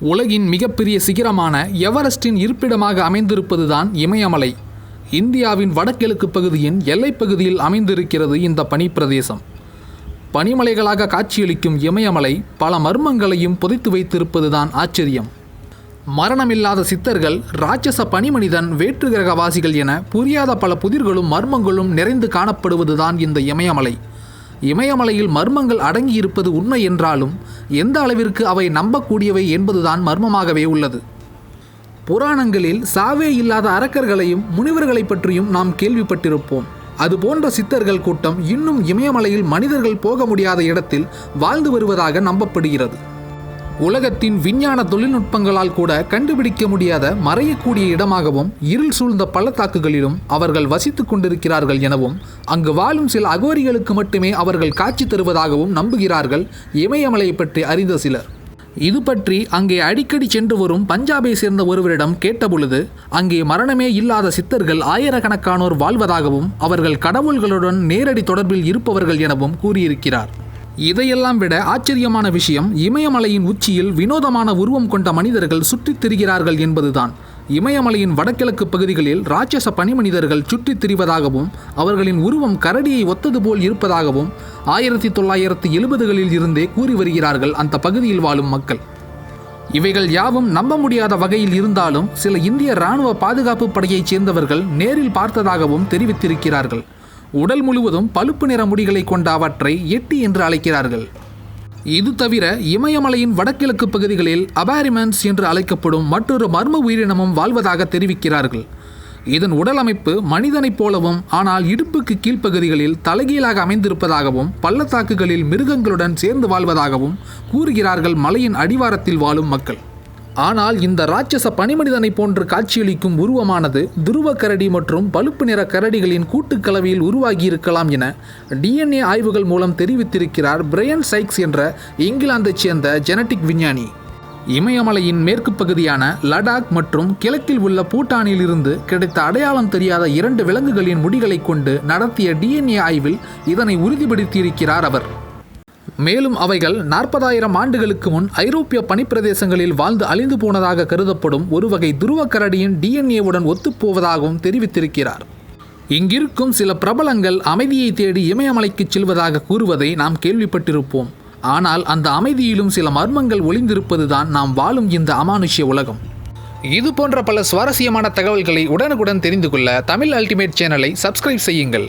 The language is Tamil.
உலகின் மிகப்பெரிய சிகரமான எவரெஸ்டின் இருப்பிடமாக அமைந்திருப்பதுதான் இமயமலை. இந்தியாவின் வடகிழக்கு பகுதியின் எல்லைப் பகுதியில் அமைந்திருக்கிறது இந்த பனிப்பிரதேசம். பனிமலைகளாக காட்சியளிக்கும் இமயமலை பல மர்மங்களையும் புதைத்து வைத்திருப்பதுதான் ஆச்சரியம். மரணமில்லாத சித்தர்கள் ராட்சச பனிமனிதன் வேற்று கிரகவாசிகள் என புரியாத பல புதிர்களும் மர்மங்களும் நிறைந்து காணப்படுவதுதான் இந்த இமயமலை. இமயமலையில் மர்மங்கள் அடங்கியிருப்பது உண்மை என்றாலும் எந்த அளவிற்கு அவை நம்பக்கூடியவை என்பதுதான் மர்மமாகவே உள்ளது. புராணங்களில் சாவே இல்லாத அரக்கர்களையும் முனிவர்களைப் பற்றியும் நாம் கேள்விப்பட்டிருப்போம். அதுபோன்ற சித்தர்கள் கூட்டம் இன்னும் இமயமலையில் மனிதர்கள் போக முடியாத இடத்தில் வாழ்ந்து வருவதாக நம்பப்படுகிறது. உலகத்தின் விஞ்ஞான தொழில்நுட்பங்களால் கூட கண்டுபிடிக்க முடியாத மறையக்கூடிய இடமாகவும் இருள் சூழ்ந்த பள்ளத்தாக்குகளிலும் அவர்கள் வசித்துக் கொண்டிருக்கிறார்கள் எனவும் அங்கு வாழும் சில அகோரிகளுக்கு மட்டுமே அவர்கள் காட்சி தருவதாகவும் நம்புகிறார்கள் இமயமலையை பற்றி அறிந்த சிலர். இது பற்றி அங்கே அடிக்கடி சென்று வரும் பஞ்சாபை சேர்ந்த ஒருவரிடம் கேட்டபொழுது அங்கே மரணமே இல்லாத சித்தர்கள் ஆயிரக்கணக்கானோர் வாழ்வதாகவும் அவர்கள் கடவுள்களுடன் நேரடி தொடர்பில் இருப்பவர்கள் எனவும் கூறியிருக்கிறார். இதையெல்லாம் விட ஆச்சரியமான விஷயம் இமயமலையின் உச்சியில் வினோதமான உருவம் கொண்ட மனிதர்கள் சுற்றித் திரிகிறார்கள் என்பதுதான். இமயமலையின் வடகிழக்கு பகுதிகளில் ராட்சச பனிமனிதர்கள் சுற்றித் திரிவதாகவும் அவர்களின் உருவம் கரடியை ஒத்தது போல் இருப்பதாகவும் ஆயிரத்தி தொள்ளாயிரத்து எழுபதுகளில் இருந்தே கூறி வருகிறார்கள் அந்த பகுதியில் வாழும் மக்கள். இவைகள் யாவும் நம்ப முடியாத வகையில் இருந்தாலும் சில இந்திய இராணுவ பாதுகாப்பு படையைச் சேர்ந்தவர்கள் நேரில் பார்த்ததாகவும் தெரிவித்திருக்கிறார்கள். உடல் முழுவதும் பழுப்பு நிற முடிகளை கொண்ட அவற்றை எட்டி என்று அழைக்கிறார்கள். இது தவிர இமயமலையின் வடகிழக்கு பகுதிகளில் அபாரிமன்ஸ் என்று அழைக்கப்படும் மற்றொரு மர்ம உயிரினமும் வாழ்வதாக தெரிவிக்கிறார்கள். இதன் உடல் அமைப்பு மனிதனைப் போலவும் ஆனால் இடுப்புக்கு கீழ்ப்பகுதிகளில் தலைகீழாக அமைந்திருப்பதாகவும் பள்ளத்தாக்குகளில் மிருகங்களுடன் சேர்ந்து வாழ்வதாகவும் கூறுகிறார்கள் மலையின் அடிவாரத்தில் வாழும் மக்கள். ஆனால் இந்த ராட்சச பனிமனிதனை போன்று காட்சியளிக்கும் உருவமானது துருவ கரடி மற்றும் பழுப்பு நிற கரடிகளின் கூட்டுக்கலவையில் உருவாகியிருக்கலாம் என டிஎன்ஏ ஆய்வுகள் மூலம் தெரிவித்திருக்கிறார் பிரையன் சைக்ஸ் என்ற இங்கிலாந்தைச் சேர்ந்த ஜெனட்டிக் விஞ்ஞானி. இமயமலையின் மேற்கு பகுதியான லடாக் மற்றும் கிழக்கில் உள்ள பூட்டானில் இருந்து கிடைத்த அடையாளம் தெரியாத இரண்டு விலங்குகளின் முடிகளைக் கொண்டு நடத்திய டிஎன்ஏ ஆய்வில் இதனை உறுதிப்படுத்தியிருக்கிறார் அவர். மேலும் அவைகள் நாற்பதாயிரம் ஆண்டுகளுக்கு முன் ஐரோப்பிய பனிப்பிரதேசங்களில் வாழ்ந்து அழிந்து போனதாக கருதப்படும் ஒரு வகை துருவக்கரடியின் டிஎன்ஏவுடன் ஒத்துப்போவதாகவும் தெரிவித்திருக்கிறார். இங்கிருக்கும் சில பிரபலங்கள் அமைதியை தேடி இமயமலைக்கு செல்வதாக கூறுவதை நாம் கேள்விப்பட்டிருப்போம். ஆனால் அந்த அமைதியிலும் சில மர்மங்கள் ஒளிந்திருப்பதுதான் நாம் வாழும் இந்த அமானுஷ்ய உலகம். இது போன்ற பல சுவாரஸ்யமான தகவல்களை உடனுக்குடன் தெரிந்து கொள்ள தமிழ் அல்டிமேட் சேனலை சப்ஸ்கிரைப் செய்யுங்கள்.